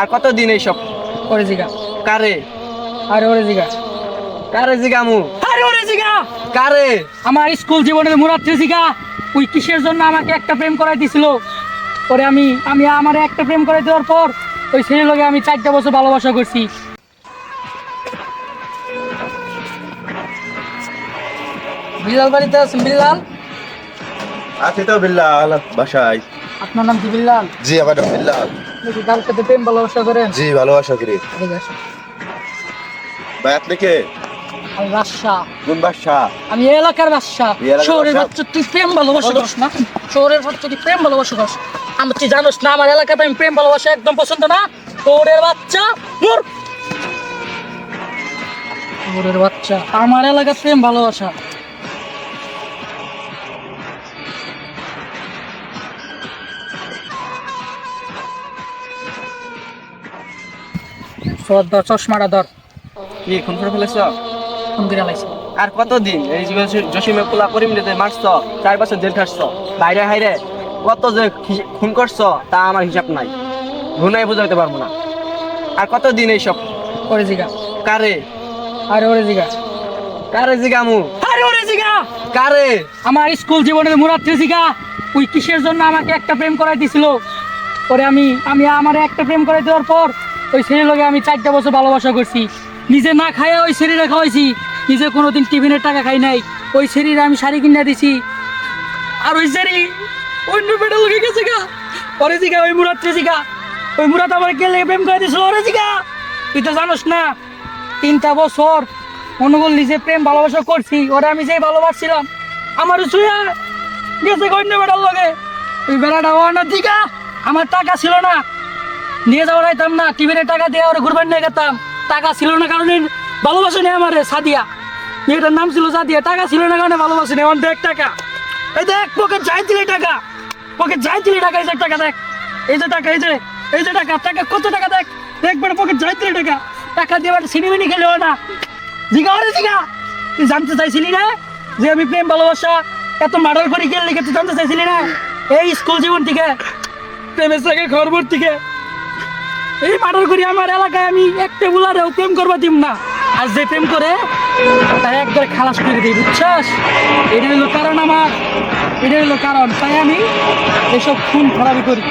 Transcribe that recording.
আর কতদিন এইসব? ওরে জিগা কারে? আরে ওরে জিগা কারে জিগামু আরে ওরে জিগা কারে? আমার স্কুল জীবনের মুরাত্রি জিগা ওই কিসের জন্য আমাকে একটা প্রেম করাই দিছিল? পরে আমি আমি আমার একটা প্রেম করাই দেওয়ার পর ওই ছেলের লগে আমি চারটা বছর ভালোবাসা করছি। বিলাল বাড়িতে আছেন বিলাল আছি তো বিল্লাল বাসায়। আপনার নাম কি বিল্লাল? জি আমার নাম বিল্লাল। প্রেম ভালোবাসা করেন? জি ভালোবাসা করি। ভাই আপনি কে? আমি বাদশা। কোন বাসা আমি এলাকার বাদশা। শহরের বাচ্চা তুই প্রেম ভালোবাসা করিস না? শহরের বাচ্চা তুই প্রেম ভালোবাসা করিস। আমি তুই জানোস না আমার এলাকায় প্রেম প্রেম ভালোবাসা একদম পছন্দ না? শহরের বাচ্চা দূর শহরের বাচ্চা আমার এলাকার প্রেম ভালোবাসা। সর ধর চশমাটা ধর কি খুন করে ফেলেছ? ফোন করে লাইছে আর কতদিন? এই যে জসিমে পোলা করিম দিতে মারছ চার বছর জেল খাটছ বাইরে হাইরে কত যে খুন করছ তা আমার হিসাব নাই। গুনাই বুঝাইতে পারব না। আর কতদিন এইসব? ওরে জিগা। কারে? আরে ওরে জিগা। কারে জিগামু আরে ওরে জিগা! কারে? আমার স্কুল জীবনের মুরাত্রি জিগা। ওই কিসের জন্য আমাকে একটা প্রেম করাই দিছিল পরে আমি আমি আমার একটা প্রেম করাই দেওয়ার পর ওই ছেলের লগে আমি চারটা বছর ভালোবাসা করছি। নিজে না খাইয়া ওই শরীরে খাওয়াইছি, নিজে কোনোদিন টিফিনের টাকা খাই নাই। ওই শরীরে আমি শাড়ি কিনে দিছি। আর ওই শাড়ি অন্য পেটে লগে গেছে গা। ওরে জিগা, ওই মুরাত্রি জিগা। ওই মুরাত আমার লেগে প্রেম করে দিছিল, ওরে জিগা। তুই তো জানোস না, তিনটা বছর মনে নিজে প্রেম ভালোবাসা করছি, ওরে আমি যে ভালোবাসছিলাম আমার ছুঁয়া গেছে অন্য বেড়ার লগে। ওই বেড়াটা ওনার দিকা আমার টাকা ছিল না। নিয়ে যাওয়া যাইতাম না টিফিনের টাকা দিয়ে ওরা ঘুরবার নিয়ে গেতাম। টাকা ছিল না কারণে ভালোবাসা নেই আমার, সাদিয়া। মেয়েটার নাম ছিল সাদিয়া, টাকা ছিল না কারণে ভালোবাসা নেই দেখ টাকা। এই দেখ পকেট যাই দিলে টাকা। পকেট যাই দিলে টাকা, এই যে টাকা দেখ। এই যে টাকা, এই যে এই যে টাকা টাকা কত টাকা দেখ। দেখ বেটা পকেট যাই দিলে টাকা। টাকা দিয়ে সিনেমিনি খেলে না জিগা ওরে জিগা। তুই জানতে চাইছিলি না যে আমি প্রেম, ভালোবাসা, এত মার্ডার করে গেল লিখে তুই জানতে চাইছিলি না? এই স্কুল জীবন থেকে, প্রেমের থেকে খবর থেকে এই মার্ডার করি আমার এলাকায় আমি একটা বুলারেও প্রেম করবা দিম না। আর যে প্রেম করে, তাই একবার খালাস করে দিই, বুঝছাস? এটা হলো কারণ আমার, এটা হলো কারণ। তাই আমি এসব খুন খারাপি করি।